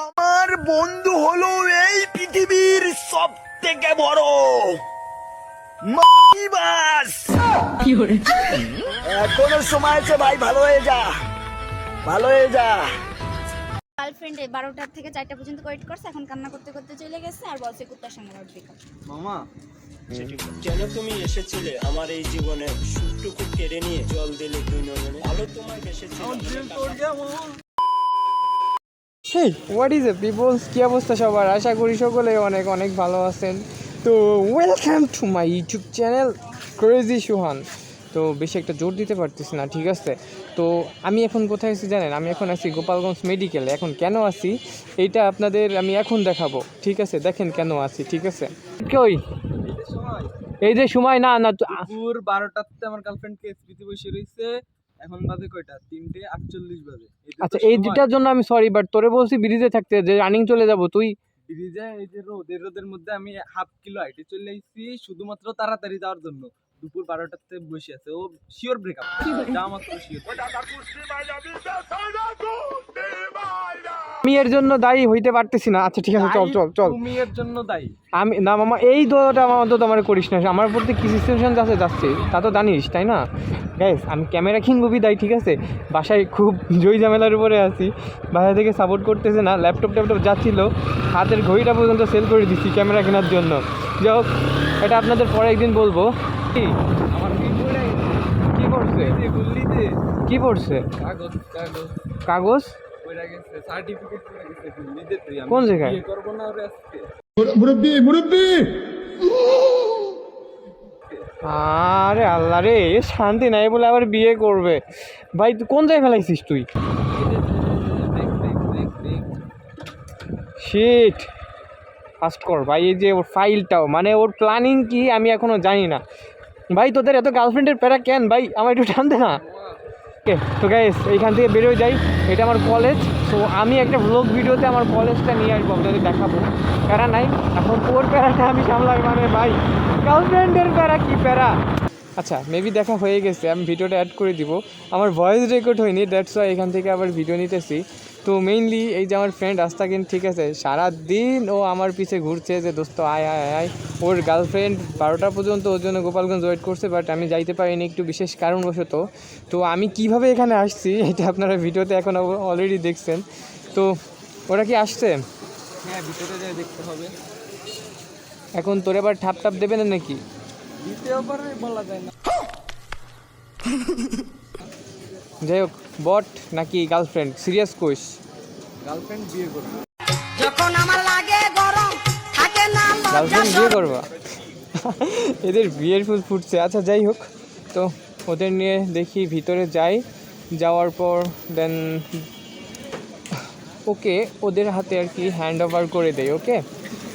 আমার বন্ধু হলো এই পৃথিবীর সব থেকে বড় মাইবাস এখনও সময় আছে ভাই ভালো হয়ে যা ভালো হয়ে যা। গার্লফ্রেন্ড বারোটার থেকে চারটা পর্যন্ত ওয়েট করছে এখন কান্না করতে করতে চলে গেছে আর বলছে কুত্তার সঙ্গে আমার মামা কেন তুমি এসেছিলে আমার এই জীবনে? সুখটুকু কেড়ে নিয়ে জল দিলে দুই নয়নে ভালো তোমায় এসেছিলে hey what is a peoples কী অবস্থা সবার? আশা করি সকলে অনেক অনেক ভালো আছেন। তো welcome to my YouTube channel crazy Suhan তো বেশি একটা জোর দিতে পারতেছি না ঠিক আছে? তো আমি এখন কোথায় আছি জানেন? আমি এখন আছি গোপালগঞ্জ মেডিকেলে এখন কেন আছি? এইটা আপনাদের আমি এখন দেখাবো ঠিক আছে? দেখেন কেন আছি ঠিক আছে? কই? এই যে সময় না না বারোটাতে আমার গার্লফ্রেন্ডকে বসে রয়েছে এখন বাজে কয়টা? তিনটে আটচল্লিশ বাজে। আচ্ছা এই দুটার জন্য আমি সরি বাট তোরে বলছি ব্রিজে থাকতে যে রানিং চলে যাব তুই ব্রিজে এই যে রোদ এই রোদের মধ্যে আমি হাফ কিলো হাইটে চলে আসছি শুধুমাত্র তাড়াতাড়ি যাওয়ার জন্য। দুপুর বারোটাতে বসে আছে। ও শিওর ব্রেকআপ যা মাত্র শিওর আমি এর জন্য দায়ী হইতে পারতেছি না। আচ্ছা ঠিক আছে চল চল চল। তুমি এর জন্য দায়ী। আমি না মামা এই দোয়াটা আমার অন্তত আমার করিস না। আমার প্রতি কি সিচুয়েশন যাচ্ছে যাচ্ছে। তা তো জানিস তাই না? গ্যাস আমি ক্যামেরা কিনবো বিদায় ঠিক আছে? বাসায় খুব জয় ঝামেলার উপরে আছি। বাইরে থেকে সাপোর্ট করতেছে না ল্যাপটপ ট্যাপটপ যাচ্ছিল হাতের ঘড়িটা পর্যন্ত সেল করে দিচ্ছি ক্যামেরা কেনার জন্য। যাই হোক এটা আপনাদের পরে একদিন বলব। কি? আমার কি পড়ে কি পড়ছে? কি পড়ছে? কাগজ কাগজ। কাগজ? পড়ে গেছে সার্টিফিকেট পড়ে গেছে গুল্লিতে তুই কোন জায়গায়? বিয়ে করব না ওরে আজকে। আরে আল্লাহ রে শান্তি নাই বলে আবার বিয়ে করবে। ভাই তুই কোন জায়গায় ফেলাইছিস তুই? শিট ফাস্ট কর ভাই এই যে ওর ফাইলটাও মানে ওর প্ল্যানিং কি আমি এখনও জানি না। ভাই তোদের এত গার্লফ্রেন্ডের প্যারা কেন? ভাই আমার একটু টানতে না। তো গ্যাস এইখান থেকে বেরোয় যাই। এটা আমার কলেজ তো আমি একটা ব্লগ ভিডিওতে আমার কলেজটা নিয়ে আসব, আপনাদের দেখাবো। প্যারা নাই, এখন ওর প্যারাটা আমি সামলাই মানে ভাই গার্লফ্রেন্ডের প্যারা, কি প্যারা? আচ্ছা মেবি দেখা হয়ে গেছে, আমি ভিডিওটা অ্যাড করে দিব। আমার ভয়েস রেকর্ড হয়নি দ্যাটস ওয়াই এখান থেকে আবার ভিডিও নিতেছি। তো মেইনলি এই যে আমার ফ্রেন্ড আস্তাকিন ঠিক আছে? সারা দিন ও আমার পিছে ঘুরছে যে দোস্ত আয় আয় আয়। ওর গার্লফ্রেন্ড বারোটা পর্যন্ত ওর জন্য গোপালগঞ্জ ওয়েট করছে বাট আমি যাইতে পারিনি একটু বিশেষ কারণবশত। তো আমি কীভাবে এখানে আসছি এটা আপনারা ভিডিওতে এখন অলরেডি দেখছেন। তো ওরা কি আসছে? হ্যাঁ ভিতরে যাই দেখতে হবে। এখন তোর এবার ঠাপ টাপ দেবে না নাকি? বলা যায় না। যাই হোক বট নাকি গার্লফ্রেন্ড সিরিয়াস কোয়েস গার্লফ্রেন্ড বিয়ে করবে। গার্লফ্রেন্ড বিয়ে করবা? এদের বিয়ের ফুল ফুটছে। আচ্ছা যাই হোক তো ওদের নিয়ে দেখি ভিতরে যাই। যাওয়ার পর দেন ওকে ওদের হাতে আর কি হ্যান্ড ওভার করে দেয় ওকে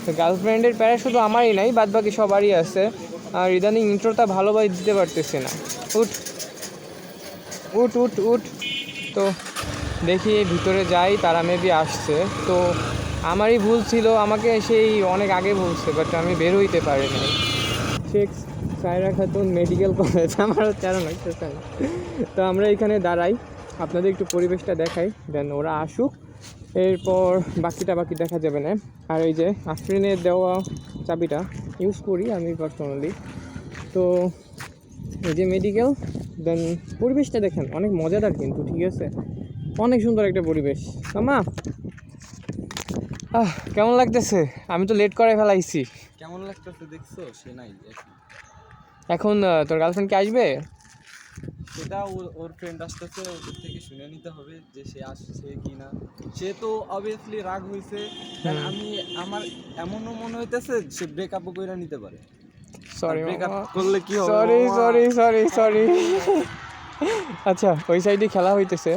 তো গার্লফ্রেন্ডের প্যারা শুধু আমারই নাই বাদ বাকি সবারই আছে। আর ইদানিং ইন্ট্রোটা ভালোভাবে দিতে পারতেছে না। উঠ। উঠ উঠ উঠ। তো দেখি ভিতরে যাই, তারা মেবি আসছে। তো আমারই ভুল ছিল, আমাকে সেই অনেক আগে বলছে বাট আমি বের হইতে পারিনি। শেখ সায়রা খাতুন মেডিকেল কলেজ তেরো লাগতে চাই তো আমরা এখানে দাঁড়াই, আপনাদের একটু পরিবেশটা দেখাই দেন ওরা আসুক। এরপর বাকিটা বাকি দেখা যাবে না। আর এই যে আফরিনের দেওয়া চাবিটা ইউজ করি আমি পার্সোনালি তো এই যে মেডিকেল দেন পরিবেশটা দেখেন অনেক মজাদার কিন্তু ঠিক আছে? অনেক সুন্দর একটা পরিবেশ। আহ কেমন লাগতেছে? আমি তো লেট করে ফেলাইছি। কেমন লাগতেছে দেখছ? সে নাই এখন। এখন তোর গার্লফ্রেন্ড কি আসবে? সেটা ওর- ওর ফ্রেন্ড আসতেছে ওদের থেকে শুনে নিতে হবে যে সে আসছে কি না সে তো অবভিয়াসলি রাগ হয়েছে আমি আমার এমনও মনে হইতেছে সে ব্রেকআপও করে নিতে পারে। সরি করলে কি সরি সরি সরি সরি আচ্ছা ওই সাইডে খেলা হইতেছে।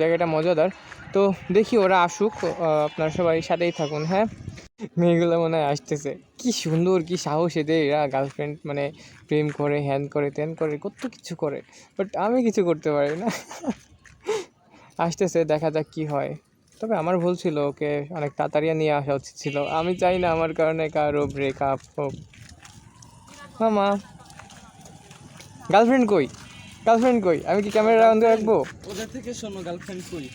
জায়গাটা মজাদার। তো দেখি ওরা আসুক আপনারা সবাই সাথেই থাকুন হ্যাঁ? মেয়েগুলো মনে হয় আসতেছে। কি সুন্দর কি সাহস এদের। এরা গার্লফ্রেন্ড মানে প্রেম করে হ্যান করে ত্যান করে কত কিছু করে। বাট আমি কিছু করতে পারি না। আসতেছে দেখা যাক কি হয়। তবে আমার ভুল ছিল ওকে অনেক তাড়াতাড়ি নিয়ে আসা উচিত ছিল। আমি চাই না আমার কারণে কারও ব্রেকআপ হোক। মামা। গার্লফ্রেন্ড কই? গার্লফ্রেন্ড কই? আমি কি ক্যামেরা অন রাখব? ওদের থেকে শোনো গার্লফ্রেন্ড কই?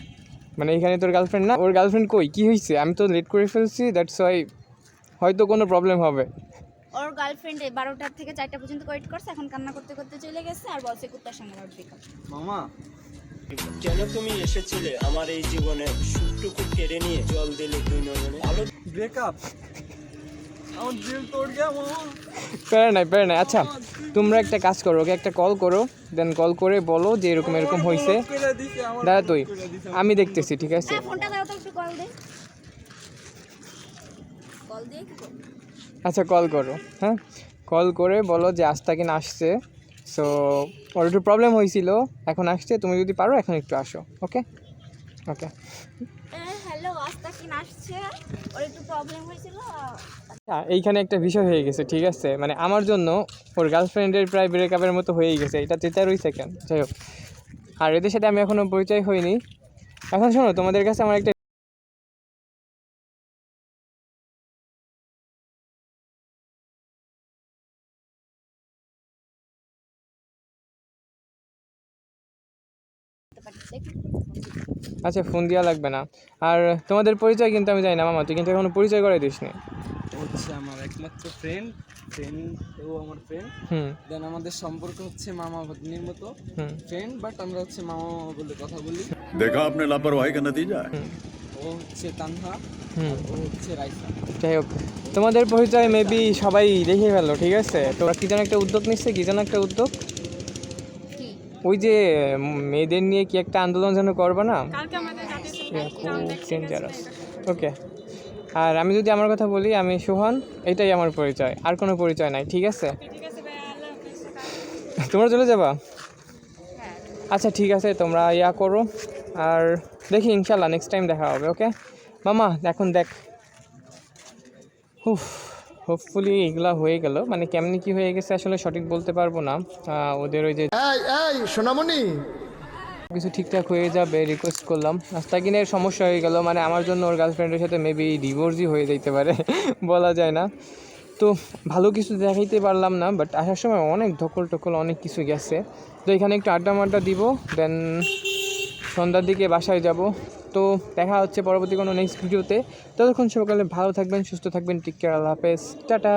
মানে এখানে তোর গার্লফ্রেন্ড না? ওর গার্লফ্রেন্ড কই? কি হয়েছে আমি তো লেট করে ফেলছি দ্যাটস ওয়াই হয়তো কোনো প্রবলেম হবে। ওর গার্লফ্রেন্ড বারোটার থেকে চারটা পর্যন্ত ওয়েট করছে এখন কান্না করতে করতে চলে গেছে আর বলছে কুত্তার সঙ্গে ব্রেকআপ মামা। কেন তুমি এসেছিলে আমার এই জীবনে সুখটুকু কেড়ে নিয়ে জল দিলে দুই নয়নে? ভালো ব্রেকআপ আমার দিল তোড় গিয়া মামা প্যারা নাই প্যারা নাই আচ্ছা তোমরা একটা কাজ করো ওকে একটা কল করো দেন কল করে বলো যে এরকম এরকম হয়েছে দাদা তুই আমি দেখতেছি ঠিক আছে? ফোনটা দাও তো একটু কল দে। কল দিয়ে কি করব? আচ্ছা কল করো হ্যাঁ? কল করে বলো যে আস্তাকিন আসছে। সো ওর একটু প্রবলেম হয়েছিল এখন আসছে তুমি যদি পারো এখন একটু আসো ওকে? ওকে। হ্যালো আস্তা কি আসছে? ওর একটু প্রবলেম হয়েছিল হ্যাঁ এইখানে একটা বিষয় হয়ে গেছে, ঠিক আছে? মানে আমার জন্য ওর গার্লফ্রেন্ডের প্রায় ব্রেকআপের মতো হয়েই গেছে, এটা তেতারই সেকেন্ড যাই হোক। আর এদের সাথে আমি এখনও পরিচয় হইনি। এখন শোনো, তোমাদের কাছে আমার একটা আচ্ছা ফোন দেওয়া লাগবে না। আর তোমাদের পরিচয় কিন্তু আমি জানি না, মামা, তুই কিন্তু এখনও পরিচয় করে দিস নি হচ্ছে আমার একমাত্র ফ্রেন্ড ফ্রেন্ড ও আমার ফ্রেন্ড হুম। দেন আমাদের সম্পর্ক হচ্ছে মামা ভাগ্নির মতো। ফ্রেন্ড বাট আমরা হচ্ছে মামা মামা বলে কথা বলি। দেখা আপনার লাপরওয়াহি কা নতিজা ও হচ্ছে তানহা ও হচ্ছে রাইসা। যাই হোক তোমাদের পরিচয় মেবি সবাই দেখে ফেলো ঠিক আছে? তোমরা কি যেন একটা উদ্যোগ নিচ্ছে কি যেন একটা উদ্যোগ? ওই যে মেয়েদের নিয়ে কি একটা আন্দোলন যেন করবে না? খুব ডেঞ্জারাস ওকে আর আমি যদি আমার কথা বলি আমি সোহান এটাই আমার পরিচয়। আর কোনো পরিচয় নাই ঠিক আছে? তোমরা চলে যাবা? আচ্ছা ঠিক আছে তোমরা ইয়া করো। আর দেখি ইনশাল্লাহ নেক্সট টাইম দেখা হবে ওকে মামা এখন দেখ। হুফ হোপফুলি এগুলা হয়ে গেল। মানে কেমনি কি হয়ে গেছে আসলে সঠিক বলতে পারব না। ওদের ওই যে কিছু ঠিকঠাক হয়ে যাবে রিকোয়েস্ট করলাম। আস্তাকিনের সমস্যা হয়ে গেল মানে আমার জন্য ওর গার্লফ্রেন্ডের সাথে মেবি ডিভোর্সই হয়ে যেতে পারে, বলা যায় না। তো ভালো কিছু দেখাইতে পারলাম না বাট আসার সময় অনেক ধকল টকল অনেক কিছু গেছে। তো এখানে একটু আড্ডা মাড্ডা দিব দেন সন্ধ্যার দিকে বাসায় যাব। তো দেখা হচ্ছে পরবর্তী কোনো নেক্সট ভিডিওতে ততক্ষণ সকালে ভালো থাকবেন, সুস্থ থাকবেন টিক কেয়ার আল্লাহ হাফেজ। টাটা!